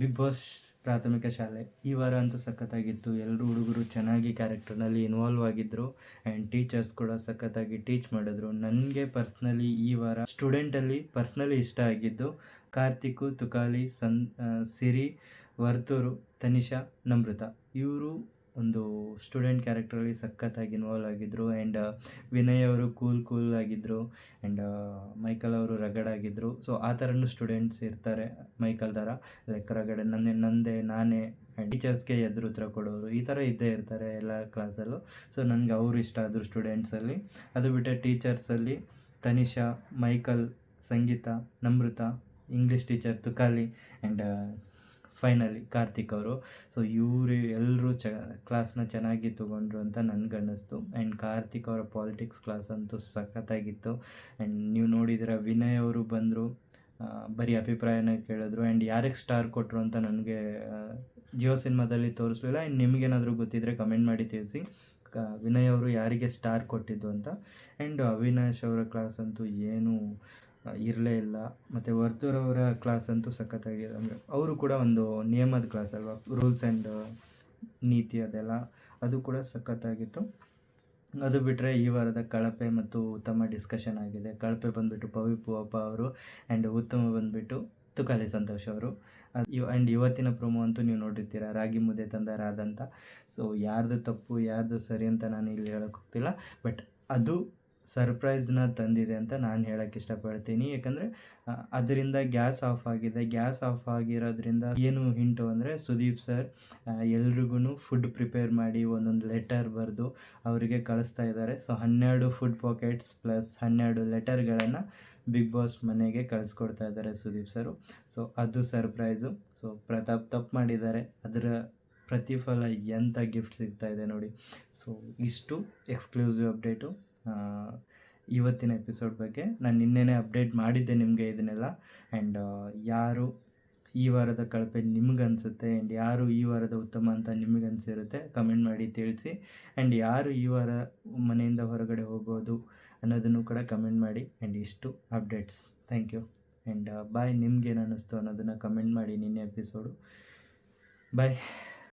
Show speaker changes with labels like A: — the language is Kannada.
A: ಬಿಗ್ ಬಾಸ್ ಪ್ರಾಥಮಿಕ ಶಾಲೆ. ಈ ವಾರ ಅಂತೂ ಸಖತ್ತಾಗಿತ್ತು. ಎಲ್ಲರೂ ಹುಡುಗರು ಚೆನ್ನಾಗಿ ಕ್ಯಾರೆಕ್ಟರ್ನಲ್ಲಿ ಇನ್ವಾಲ್ವ್ ಆಗಿದ್ದರು ಆ್ಯಂಡ್ ಟೀಚರ್ಸ್ ಕೂಡ ಸಖತ್ತಾಗಿ ಟೀಚ್ ಮಾಡಿದ್ರು. ನನಗೆ ಪರ್ಸ್ನಲಿ ಈ ವಾರ ಸ್ಟೂಡೆಂಟಲ್ಲಿ ಪರ್ಸ್ನಲಿ ಇಷ್ಟ ಆಗಿದ್ದು ಕಾರ್ತಿಕು, ತುಕಾಲಿ, ಸನ್ ಸಿರಿ, ವರ್ತೂರು, ತನಿಷಾ ನಮೃತ ಇವರು ಒಂದು ಸ್ಟೂಡೆಂಟ್ ಕ್ಯಾರೆಕ್ಟ್ರಲ್ಲಿ ಸಖತ್ತಾಗಿ ಇನ್ವಾಲ್ವ್ ಆಗಿದ್ದರು ಆ್ಯಂಡ್ ವಿನಯ್ ಅವರು ಕೂಲ್ ಕೂಲ್ ಆಗಿದ್ದರು ಆ್ಯಂಡ್ ಮೈಕಲ್ ಅವರು ರಗಡ್ ಆಗಿದ್ದರು ಸೊ ಆ ಥರನೂ ಸ್ಟೂಡೆಂಟ್ಸ್ ಇರ್ತಾರೆ ಮೈಕಲ್ ಥರ ಲೈಕ್ ರಗಡೆ ನನ್ನೇ ನಂದೇ, ನಾನೇ ಟೀಚರ್ಸ್ಗೆ ಎದುರು ಉತ್ತರ ಕೊಡೋರು. ಈ ಥರ ಇದ್ದೇ ಇರ್ತಾರೆ ಎಲ್ಲ ಕ್ಲಾಸಲ್ಲೂ ಸೊ ನನಗೆ ಅವರು ಇಷ್ಟ ಆದರು ಸ್ಟೂಡೆಂಟ್ಸಲ್ಲಿ ಅದು ಬಿಟ್ಟರೆ ಟೀಚರ್ಸಲ್ಲಿ Tanisha, Michael, Sangeetha Namratha English teacher Tukali and finally Karthik ಅವರು. ಸೊ ಇವರು ಚ ಕ್ಲಾಸ್ನ ಚೆನ್ನಾಗಿ ತೊಗೊಂಡ್ರು ಅಂತ ನನಗೆ ಅನ್ನಿಸ್ತು ಆ್ಯಂಡ್ ಕಾರ್ತಿಕ್ ಅವರ ಪಾಲಿಟಿಕ್ಸ್ ಕ್ಲಾಸ್ ಅಂತೂ ಸಖತ್ತಾಗಿತ್ತು. ಆ್ಯಂಡ್ ನೀವು ನೋಡಿದ್ರೆ, ವಿನಯ್ ಅವರು ಬಂದರು ಬರೀ ಅಭಿಪ್ರಾಯನ ಕೇಳಿದ್ರು. ಆ್ಯಂಡ್ ಯಾರಿಗೆ ಸ್ಟಾರ್ ಕೊಟ್ಟರು ಅಂತ ನನಗೆ ಜಿಯೋ ಸಿನಿಮಾದಲ್ಲಿ ತೋರಿಸ್ಲಿಲ್ಲ. ಆ್ಯಂಡ್ ನಿಮಗೇನಾದರೂ ಗೊತ್ತಿದ್ದರೆ ಕಮೆಂಟ್ ಮಾಡಿ ತಿಳಿಸಿ. ವಿನಯ್ ಅವರು ಯಾರಿಗೆ ಸ್ಟಾರ್ ಕೊಟ್ಟಿದ್ದು ಅಂತ. ಆ್ಯಂಡ್ ಅವಿನಾಶ್ ಅವರ ಕ್ಲಾಸ್ ಅಂತೂ ಏನೂ ಇರಲೇ ಇಲ್ಲ. ಮತ್ತು ವರ್ತೂರ್ ಅವರ ಕ್ಲಾಸ್ ಅಂತೂ ಸಖತ್ತಾಗಿದೆ ಅಂದರೆ, ಅವರು ಕೂಡ ಒಂದು ನಿಯಮದ ಕ್ಲಾಸ್ ಅಲ್ವಾ? ರೂಲ್ಸ್ ಆ್ಯಂಡ್ ನೀತಿ ಅದೆಲ್ಲ, ಅದು ಕೂಡ ಸಖತ್ತಾಗಿತ್ತು. ಅದು ಬಿಟ್ಟರೆ ಈ ವಾರದ ಕಳಪೆ ಮತ್ತು ಉತ್ತಮ ಡಿಸ್ಕಷನ್ ಆಗಿದೆ. ಕಳಪೆ ಬಂದುಬಿಟ್ಟು ಪವಿ ಪೂವಪ್ಪ ಅವರು ಆ್ಯಂಡ್ ಉತ್ತಮ ಬಂದುಬಿಟ್ಟು ತುಕಾಲಿ ಸಂತೋಷ್ ಅವರು. ಅದು ಆ್ಯಂಡ್ ಇವತ್ತಿನ ಪ್ರೊಮೋ ಅಂತೂ ನೀವು ನೋಡಿರ್ತೀರ, ರಾಗಿ ಮುದ್ದೆ ತಂದ ರಾದಂತ ಸೊ ಯಾರ್ದು ತಪ್ಪು, ಯಾರ್ದು ಸರಿ ಅಂತ ನಾನು ಇಲ್ಲಿ ಹೇಳೋಕೆ ಹೋಗ್ತಿಲ್ಲ. ಬಟ್ ಅದು ಸರ್ಪ್ರೈಸ್ನ ತಂದಿದೆ ಅಂತ ನಾನು ಹೇಳಕ್ಕೆ ಇಷ್ಟಪಡ್ತೀನಿ. ಯಾಕಂದರೆ ಅದರಿಂದ ಗ್ಯಾಸ್ ಆಫ್ ಆಗಿದೆ. ಗ್ಯಾಸ್ ಆಫ್ ಆಗಿರೋದ್ರಿಂದ ಏನು ಹಿಂಟು ಅಂದರೆ ಸುದೀಪ್ ಸರ್ ಎಲ್ರಿಗೂ ಫುಡ್ ಪ್ರಿಪೇರ್ ಮಾಡಿ ಒಂದೊಂದು ಲೆಟರ್ ಬರೆದು ಅವರಿಗೆ ಕಳಿಸ್ತಾ ಇದ್ದಾರೆ. ಸೊ, ಹನ್ನೆರಡು ಫುಡ್ ಪಾಕೆಟ್ಸ್ ಪ್ಲಸ್ ಹನ್ನೆರಡು ಲೆಟರ್ಗಳನ್ನು ಬಿಗ್ ಬಾಸ್ ಮನೆಗೆ ಕಳಿಸ್ಕೊಡ್ತಾ ಇದ್ದಾರೆ ಸುದೀಪ್ ಸರು. ಸೊ, ಅದು ಸರ್ಪ್ರೈಸು. ಸೊ, ಪ್ರತಾಪ್ ತಪ್ಪು ಮಾಡಿದ್ದಾರೆ. ಅದರ ಪ್ರತಿಫಲ ಎಂಥ ಗಿಫ್ಟ್ ಸಿಗ್ತಾ ಇದೆ ನೋಡಿ. ಸೊ, ಇಷ್ಟು ಎಕ್ಸ್ಕ್ಲೂಸಿವ್ ಅಪ್ಡೇಟು. ಇವತ್ತಿನ ಎಪಿಸೋಡ್ ಬಗ್ಗೆ ನಾನು ನಿನ್ನೆನೇ ಅಪ್ಡೇಟ್ ಮಾಡಿದ್ದೆ ನಿಮಗೆ ಇದನ್ನೆಲ್ಲ. ಆ್ಯಂಡ್ ಯಾರು ಈ ವಾರದ ಕಳಪೆ ನಿಮ್ಗೆ ಅನಿಸುತ್ತೆ? ಆ್ಯಂಡ್ ಯಾರು ಈ ವಾರದ ಉತ್ತಮ ಅಂತ ನಿಮಗೆ ಅನಿಸಿರುತ್ತೆ? ಕಮೆಂಟ್ ಮಾಡಿ ತಿಳಿಸಿ. ಆ್ಯಂಡ್ ಯಾರು ಈ ವಾರ ಮನೆಯಿಂದ ಹೊರಗಡೆ ಹೋಗೋದು ಅನ್ನೋದನ್ನು ಕೂಡ ಕಮೆಂಟ್ ಮಾಡಿ. ಆ್ಯಂಡ್ ಇಷ್ಟು updates thank you and bye ನಿಮ್ಗೇನು ಅನ್ನಿಸ್ತು ಅನ್ನೋದನ್ನು ಕಮೆಂಟ್ ಮಾಡಿ ನಿನ್ನೆ ಎಪಿಸೋಡು ಬಾಯ್